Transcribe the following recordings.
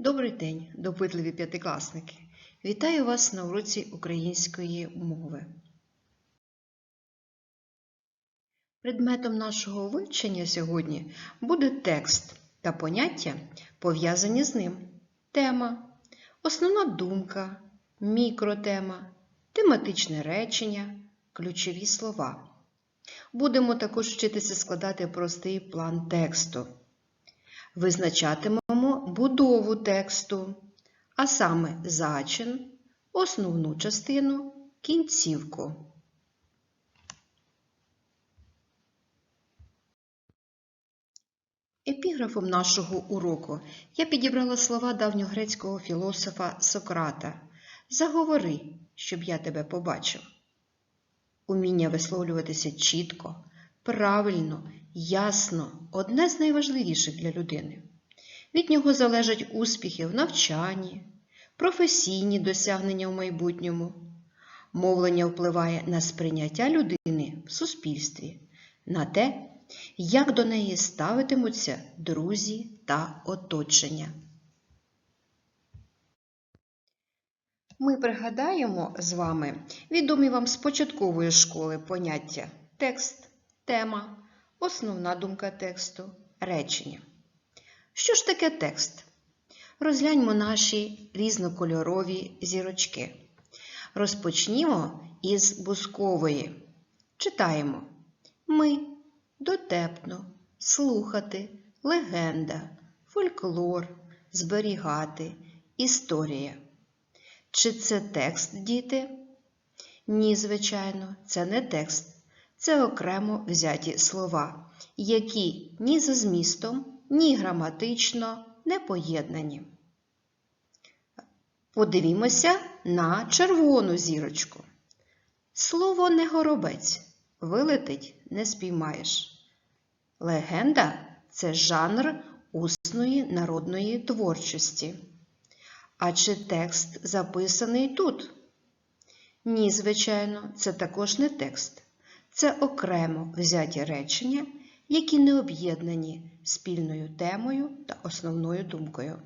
Добрий день, допитливі п'ятикласники! Вітаю вас на уроці української мови. Предметом нашого вивчення сьогодні буде текст та поняття, пов'язані з ним. Тема, основна думка, мікротема, тематичне речення, ключові слова. Будемо також вчитися складати простий план тексту. Визначатимемо будову тексту, а саме зачин, основну частину, кінцівку. Епіграфом нашого уроку я підібрала слова давньогрецького філософа Сократа Заговори, щоб я тебе побачив. Уміння висловлюватися чітко, правильно, ясно одне з найважливіших для людини. Від нього залежать успіхи в навчанні, професійні досягнення в майбутньому. Мовлення впливає на сприйняття людини в суспільстві, на те, як до неї ставитимуться друзі та оточення. Ми пригадаємо з вами відомі вам з початкової школи поняття текст, тема, основна думка тексту, речення. Що ж таке текст? Розгляньмо наші різнокольорові зірочки. Розпочнімо із бускової. Читаємо Ми, дотепно, слухати, легенда, фольклор, зберігати, історія. Чи це текст, діти? Ні, звичайно, це не текст. Це окремо взяті слова, які ні за змістом, ні граматично не поєднані. Подивімося на червону зірочку. Слово не горобець, вилетить не спіймаєш. Легенда це жанр усної народної творчості. А чи текст записаний тут? Ні, звичайно, це також не текст. Це окремо взяті речення, які не об'єднані спільною темою та основною думкою.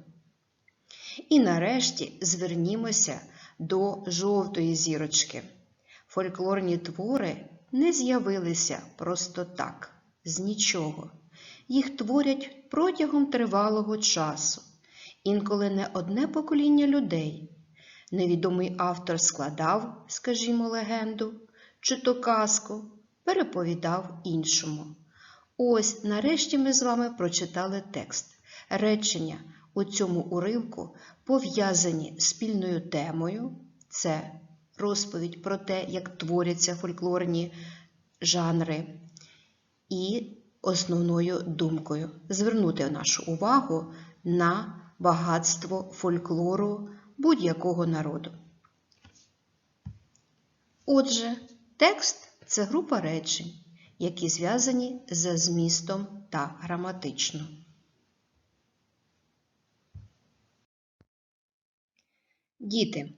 І нарешті звернімося до жовтої зірочки. Фольклорні твори не з'явилися просто так, з нічого. Їх творять протягом тривалого часу, інколи не одне покоління людей. Невідомий автор складав, скажімо, легенду чи то казку, переповідав іншому. Ось нарешті ми з вами прочитали текст. Речення у цьому уривку пов'язані спільною темою. Це розповідь про те, як творяться фольклорні жанри, і основною думкою звернути нашу увагу на багатство фольклору будь-якого народу. Отже, текст це група речень, які зв'язані за змістом та граматично. Діти,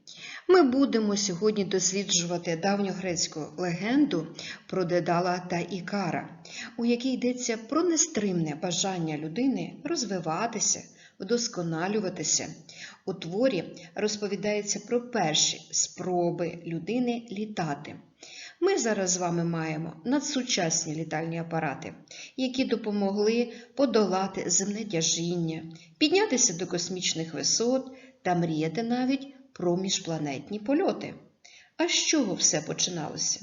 ми будемо сьогодні досліджувати давньогрецьку легенду про Дедала та Ікара, у якій йдеться про нестримне бажання людини розвиватися, вдосконалюватися. У творі розповідається про перші спроби людини літати. Ми зараз з вами маємо надсучасні літальні апарати, які допомогли подолати земне тяжіння, піднятися до космічних висот та мріяти навіть про міжпланетні польоти. А з чого все починалося?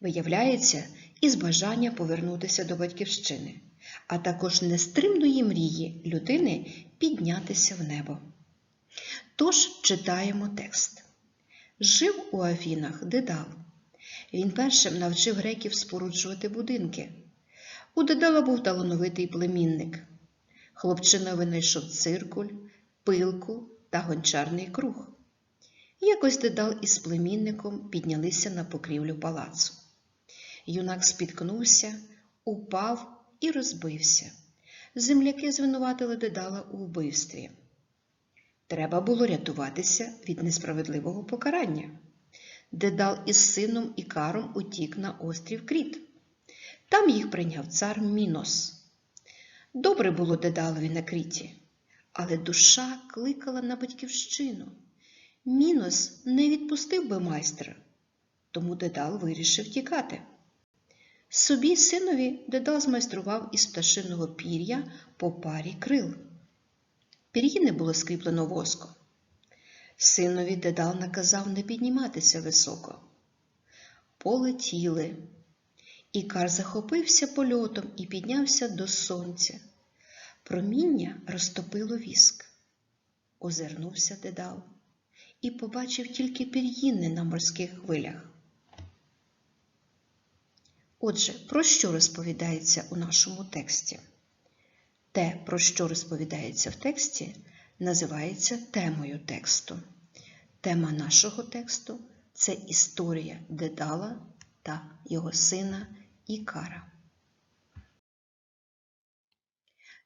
Виявляється, із бажання повернутися до батьківщини, а також нестримної мрії людини піднятися в небо. Тож читаємо текст. Жив у Афінах Дедал. Він першим навчив греків споруджувати будинки. У Дедала був талановитий племінник. Хлопчина винайшов циркуль, пилку та гончарний круг. Якось Дедал із племінником піднялися на покрівлю палацу. Юнак спіткнувся, упав і розбився. Земляки звинуватили Дедала у вбивстві. Треба було рятуватися від несправедливого покарання. Дедал із сином Ікаром утік на острів Кріт. Там їх прийняв цар Мінос. Добре було Дедалові на Кріті, але душа кликала на батьківщину. Мінус не відпустив би майстра, тому Дедал вирішив тікати. Собі синові Дедал змайстрував із пташиного пір'я по парі крил. Пір'їни було скріплено воском. Синові Дедал наказав не підніматися високо. Полетіли. Ікар захопився польотом і піднявся до сонця. Проміння розтопило віск. Озирнувся Дедал і побачив тільки пір'їни на морських хвилях. Отже, про що розповідається у нашому тексті? Те, про що розповідається в тексті, називається темою тексту. Тема нашого тексту це історія Дедала та його сина Ікара.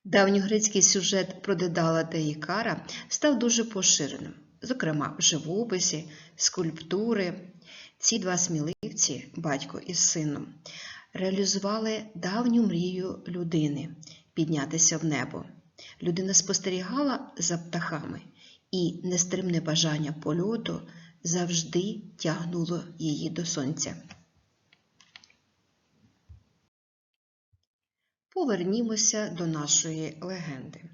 Давньогрецький сюжет про Дедала та Ікара став дуже поширеним, зокрема в живописі, скульптури. Ці два сміливці, батько із сином, реалізували давню мрію людини піднятися в небо. Людина спостерігала за птахами, і нестримне бажання польоту завжди тягнуло її до сонця. Повернімося до нашої легенди.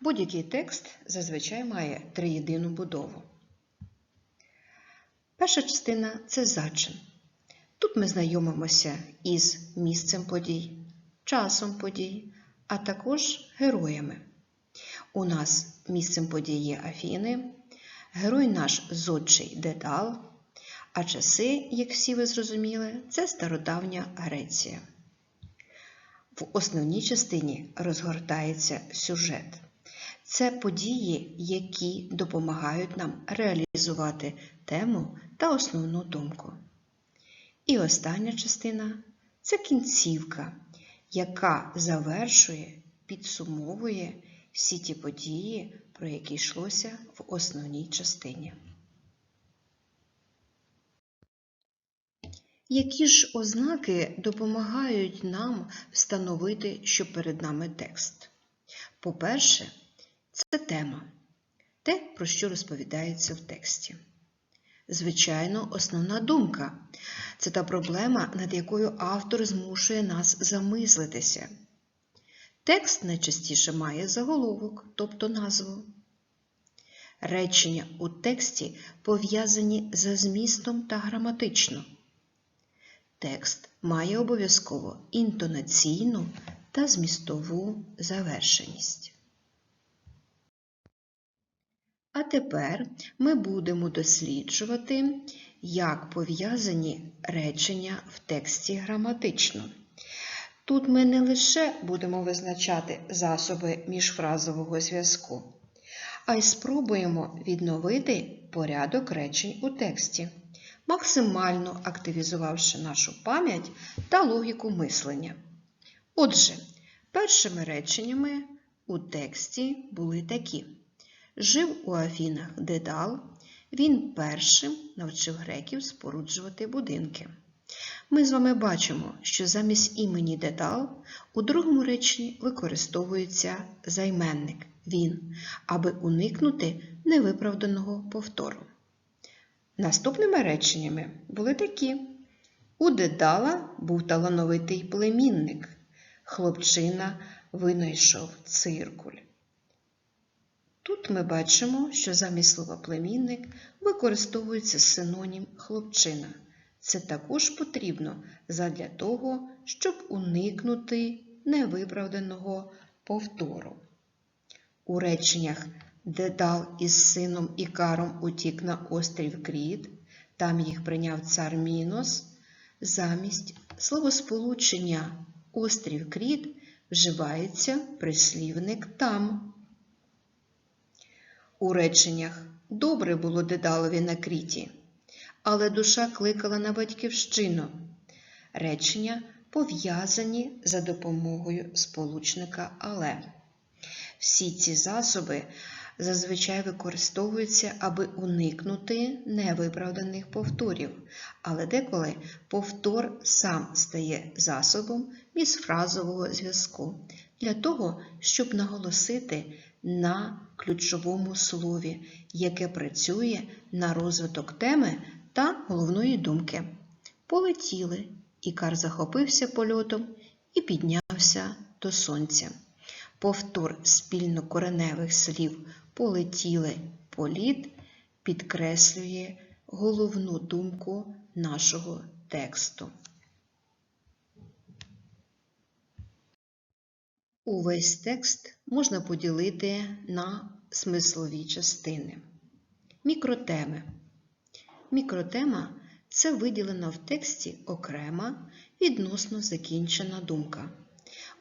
Будь-який текст зазвичай має триєдину будову. Перша частина це зачин. Тут ми знайомимося із місцем подій, часом подій, а також героями. У нас місцем подій є Афіни, герой наш зодчий Дедал, а часи, як всі ви зрозуміли, це стародавня Греція. В основній частині розгортається сюжет. Це події, які допомагають нам реалізувати тему та основну думку. І остання частина це кінцівка, яка завершує, підсумовує всі ті події, про які йшлося в основній частині. Які ж ознаки допомагають нам встановити, що перед нами текст? По-перше, це тема, те, про що розповідається в тексті. Звичайно, основна думка це та проблема, над якою автор змушує нас замислитися. Текст найчастіше має заголовок, тобто назву. Речення у тексті пов'язані за змістом та граматично. Текст має обов'язково інтонаційну та змістову завершеність. А тепер ми будемо досліджувати, як пов'язані речення в тексті граматично. Тут ми не лише будемо визначати засоби міжфразового зв'язку, а й спробуємо відновити порядок речень у тексті, максимально активізувавши нашу пам'ять та логіку мислення. Отже, першими реченнями у тексті були такі. Жив у Афінах Дедал, він першим навчив греків споруджувати будинки. Ми з вами бачимо, що замість імені Дедал у другому реченні використовується займенник він, аби уникнути невиправданого повтору. Наступними реченнями були такі: у Дедала був талановитий племінник, хлопчина винайшов циркуль. Тут ми бачимо, що замість слова племінник використовується синонім хлопчина. Це також потрібно задля того, щоб уникнути невиправданого повтору. У реченнях Дедал із сином Ікаром утік на острів Кріт, там їх прийняв цар Мінос, замість словосполучення острів Кріт вживається прислівник там. У реченнях добре було Дедалові на кріті, але душа кликала на батьківщину. Речення пов'язані за допомогою сполучника але. Всі ці засоби зазвичай використовуються, аби уникнути невиправданих повторів, але деколи повтор сам стає засобом міжфразового зв'язку. для того, щоб наголосити на ключовому слові, яке працює на розвиток теми та головної думки. Полетіли, Ікар захопився польотом і піднявся до сонця. Повтор спільнокореневих слів полетіли, політ підкреслює головну думку нашого тексту. Увесь текст можна поділити на смислові частини. Мікротеми. Мікротема це виділена в тексті окрема відносно закінчена думка.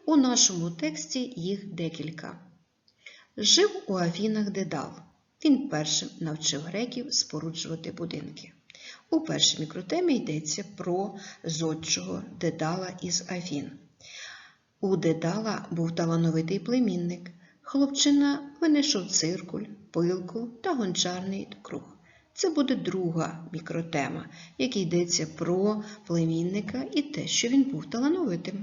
У нашому тексті їх декілька. Жив у Афінах Дедал. Він першим навчив греків споруджувати будинки. У першій мікротемі йдеться про зодчого Дедала із Афін. У Дедала був талановитий племінник. Хлопчина винайшов циркуль, пилку та гончарний круг. Це буде друга мікротема, якій йдеться про племінника і те, що він був талановитим.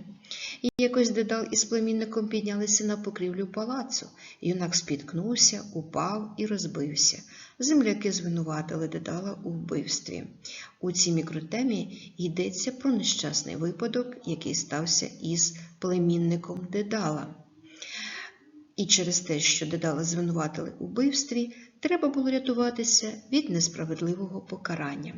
І якось Дедал із племінником піднялися на покрівлю палацу. Юнак спіткнувся, упав і розбився. Земляки звинуватили Дедала у вбивстві. У цій мікротемі йдеться про нещасний випадок, який стався із племінником Дедала. І через те, що Дедала звинуватили у вбивстві, треба було рятуватися від несправедливого покарання.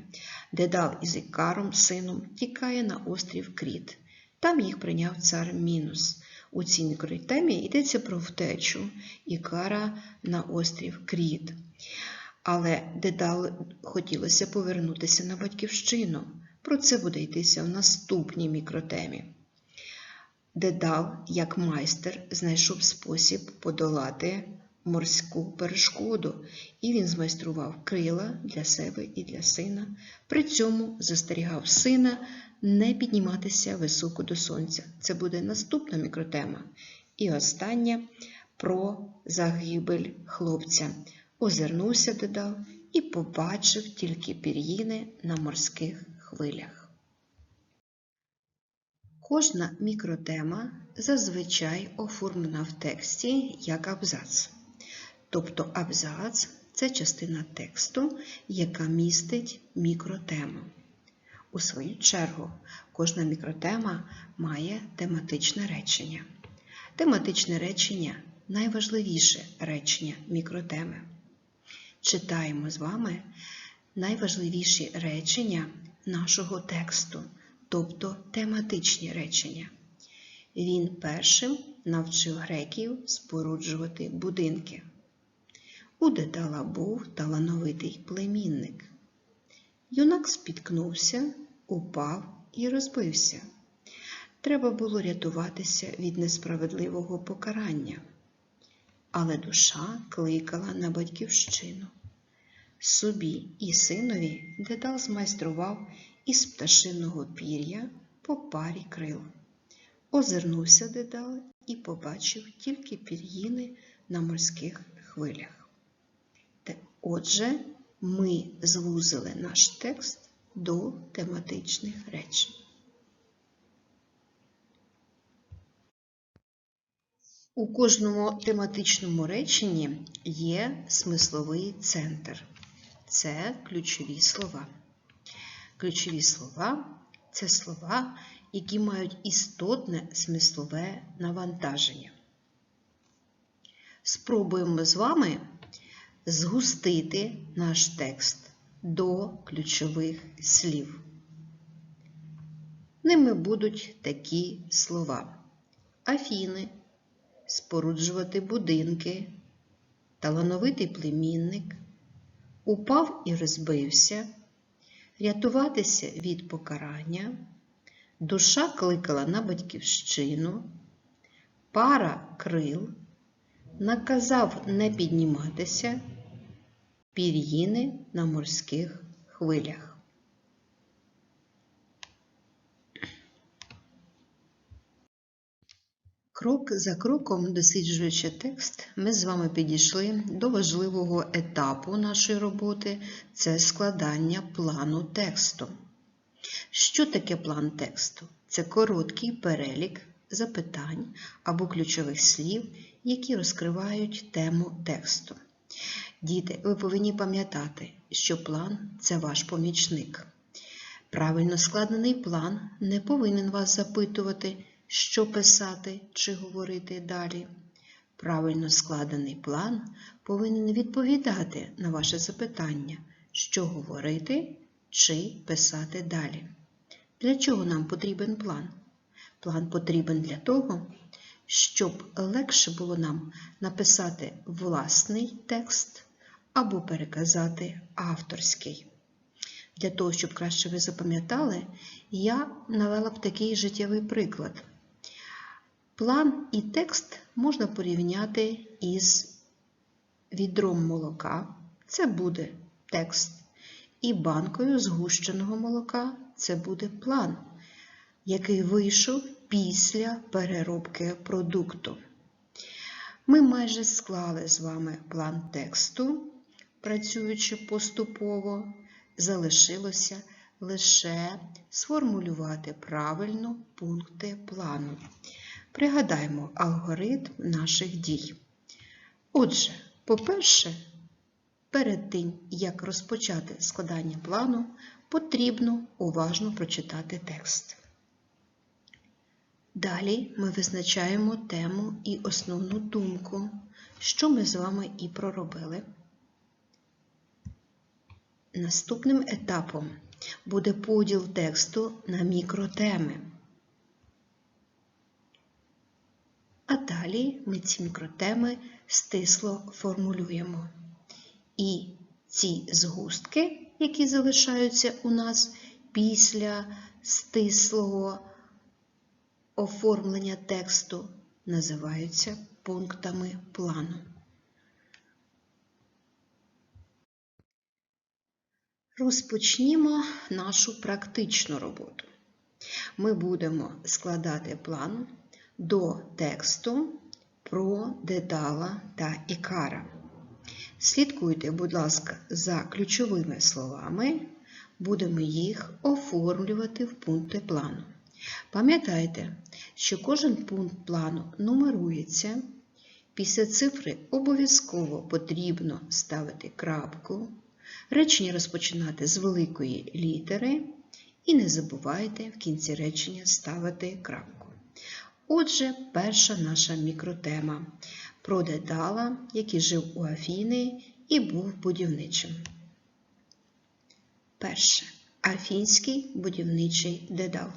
Дедал із Ікаром, сином, тікає на острів Кріт. Там їх прийняв цар Мінус. У цій мікротемі йдеться про втечу Ікара на острів Кріт. Але Дедал хотілося повернутися на батьківщину. Про це буде йтися в наступній мікротемі. Дедал, як майстер, знайшов спосіб подолати морську перешкоду, і він змайстрував крила для себе і для сина. При цьому застерігав сина не підніматися високо до сонця. Це буде наступна мікротема. І остання про загибель хлопця. Озирнувся Дедал і побачив тільки пір'їни на морських хвилях. Кожна мікротема зазвичай оформлена в тексті як абзац. Тобто абзац це частина тексту, яка містить мікротему. У свою чергу, кожна мікротема має тематичне речення. Тематичне речення найважливіше речення мікротеми. Читаємо з вами найважливіші речення нашого тексту, тобто тематичні речення. Він першим навчив греків споруджувати будинки. У Дедала був талановитий племінник. Юнак спіткнувся, упав і розбився. Треба було рятуватися від несправедливого покарання. Але душа кликала на батьківщину. Собі і синові Дедал змайстрував із пташиного пір'я по парі крил. Озирнувся Дедал і побачив тільки пір'їни на морських хвилях. Отже, ми звузили наш текст до тематичних речень. У кожному тематичному реченні є смисловий центр. Це ключові слова. Ключові слова це слова, які мають істотне смислове навантаження. Спробуємо з вами згустити наш текст до ключових слів. Ними будуть такі слова: Афіни, споруджувати будинки, талановитий племінник, упав і розбився, рятуватися від покарання, душа кликала на батьківщину, пара крил, наказав не підніматися, пір'їни на морських хвилях. Крок за кроком, досліджуючи текст, ми з вами підійшли до важливого етапу нашої роботи це складання плану тексту. Що таке план тексту? Це короткий перелік запитань або ключових слів, які розкривають тему тексту. Діти, ви повинні пам'ятати, що план це ваш помічник. Правильно складений план не повинен вас запитувати, що писати чи говорити далі. Правильно складений план повинен відповідати на ваше запитання, що говорити чи писати далі. Для чого нам потрібен план? План потрібен для того, щоб легше було нам написати власний текст або переказати авторський. Для того, щоб краще ви запам'ятали, я навела б такий життєвий приклад. План і текст можна порівняти із відром молока, це буде текст, і банкою згущеного молока це буде план, який вийшов після переробки продукту. Ми майже склали з вами план тексту, працюючи поступово, залишилося лише сформулювати правильно пункти плану. Пригадаймо алгоритм наших дій. Отже, по-перше, перед тим, як розпочати складання плану, потрібно уважно прочитати текст. Далі ми визначаємо тему і основну думку, що ми з вами і проробили. Наступним етапом буде поділ тексту на мікротеми. А далі ми ці мікротеми стисло формулюємо. І ці згустки, які залишаються у нас після стислого оформлення тексту, називаються пунктами плану. Розпочнімо нашу практичну роботу. Ми будемо складати план до тексту про дедала та ікара. Слідкуйте, будь ласка, за ключовими словами, будемо їх оформлювати в пункти плану. Пам'ятайте, що кожен пункт плану нумерується. Після цифри обов'язково потрібно ставити крапку, речення розпочинати з великої літери і не забувайте в кінці речення ставити крапку. Отже, перша наша мікротема про Дедала, який жив у Афіни і був будівничим. Перше. Афінський будівничий дедал.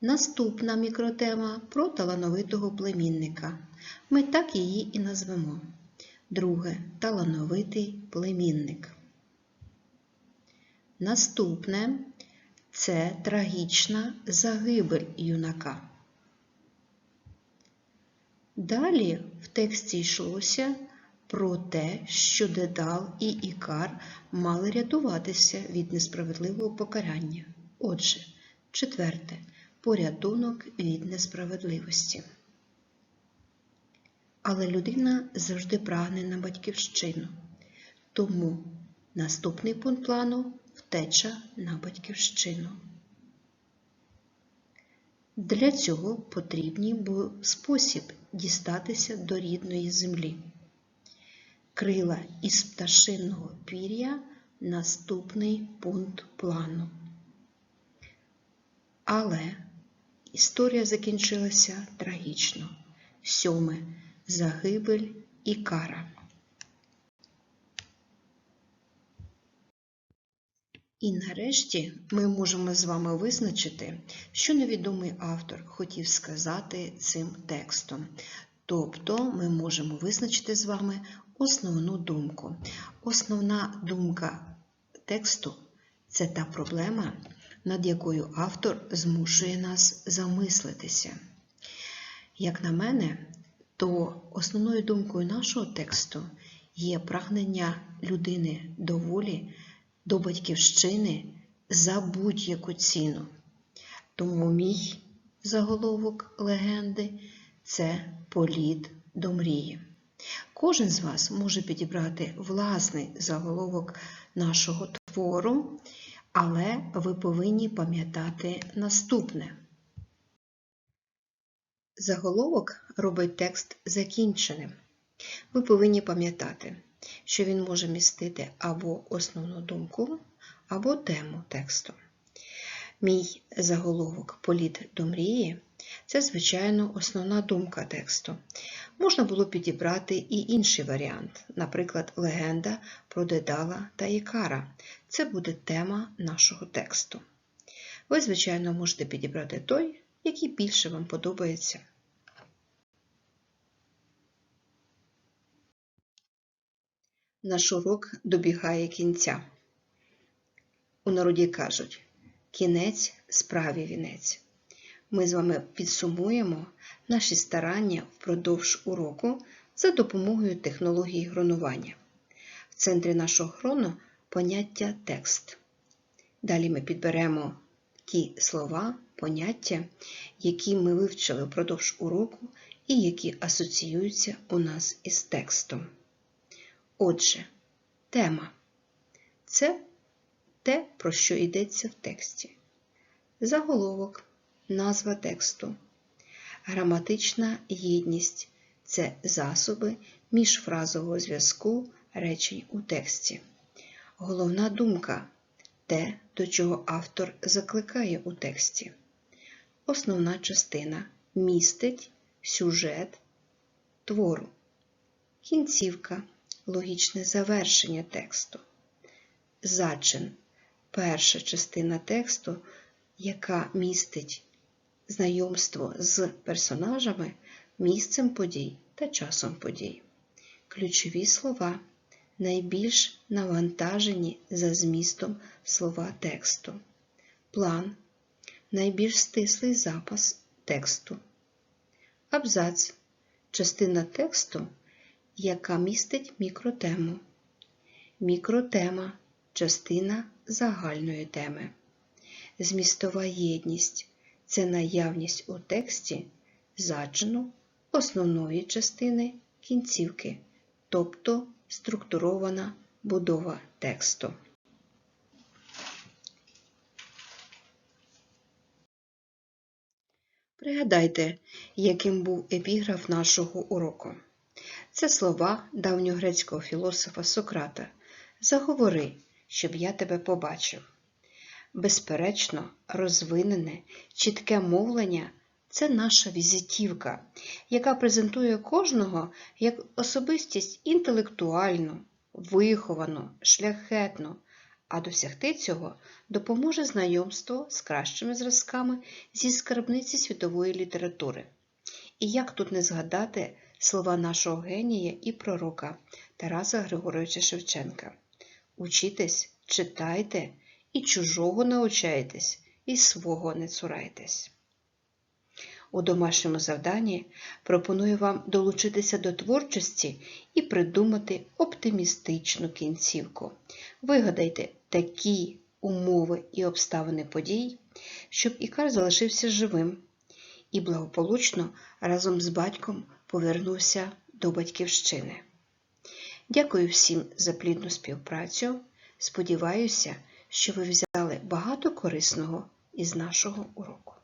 Наступна мікротема про талановитого племінника. Ми так її і назвемо. Друге талановитий племінник. Наступне це трагічна загибель юнака. Далі в тексті йшлося про те, що Дедал і Ікар мали рятуватися від несправедливого покарання. Отже, четверте порятунок від несправедливості. Але людина завжди прагне на батьківщину. Тому наступний пункт плану втеча на батьківщину. Для цього потрібний був спосіб дістатися до рідної землі. Крила із пташиного пір'я наступний пункт плану. Але історія закінчилася трагічно. Сьоме загибель і кара. І нарешті ми можемо з вами визначити, що невідомий автор хотів сказати цим текстом. Тобто ми можемо визначити з вами основну думку. Основна думка тексту це та проблема, над якою автор змушує нас замислитися. Як на мене, то основною думкою нашого тексту є прагнення людини до волі до батьківщини за будь-яку ціну. Тому мій заголовок легенди це політ до мрії. Кожен з вас може підібрати власний заголовок нашого твору, але ви повинні пам'ятати наступне. Заголовок робить текст закінченим. Ви повинні пам'ятати, що він може містити або основну думку, або тему тексту. Мій заголовок Політ до мрії це, звичайно, основна думка тексту. Можна було підібрати і інший варіант, наприклад, легенда про Дедала та Ікара. Це буде тема нашого тексту. Ви, звичайно, можете підібрати той, який більше вам подобається. Наш урок добігає кінця. У народі кажуть кінець справі вінець. Ми з вами підсумуємо наші старання впродовж уроку за допомогою технології гронування. В центрі нашого грону поняття текст. Далі ми підберемо ті слова, поняття, які ми вивчили впродовж уроку і які асоціюються у нас із текстом. Отже, тема це те, про що йдеться в тексті. Заголовок, назва тексту. Граматична єдність це засоби міжфразового зв'язку речень у тексті. Головна думка те, до чого автор закликає у тексті. Основна частина містить сюжет твору. Кінцівка логічне завершення тексту. Зачин перша частина тексту, яка містить знайомство з персонажами, місцем подій та часом подій. Ключові слова найбільш навантажені за змістом слова тексту. План найбільш стислий запас тексту. Абзац частина тексту, яка містить мікротему. Мікротема частина загальної теми. Змістова єдність це наявність у тексті зачину основної частини кінцівки, тобто структурована будова тексту. Пригадайте, яким був епіграф нашого уроку. Це слова давньогрецького філософа Сократа. Заговори, щоб я тебе побачив. Безперечно, розвинене, чітке мовлення це наша візитівка, яка презентує кожного як особистість інтелектуальну, виховану, шляхетну, а досягти цього допоможе знайомство з кращими зразками зі скарбниці світової літератури. І як тут не згадати слова нашого генія і пророка Тараса Григоровича Шевченка. Учітесь, читайте і чужого научайтесь, і свого не цурайтесь. У домашньому завданні пропоную вам долучитися до творчості і придумати оптимістичну кінцівку. Вигадайте такі умови і обставини подій, щоб Ікар залишився живим і благополучно разом з батьком повернувся до батьківщини. Дякую всім за плідну співпрацю. Сподіваюся, що ви взяли багато корисного із нашого уроку.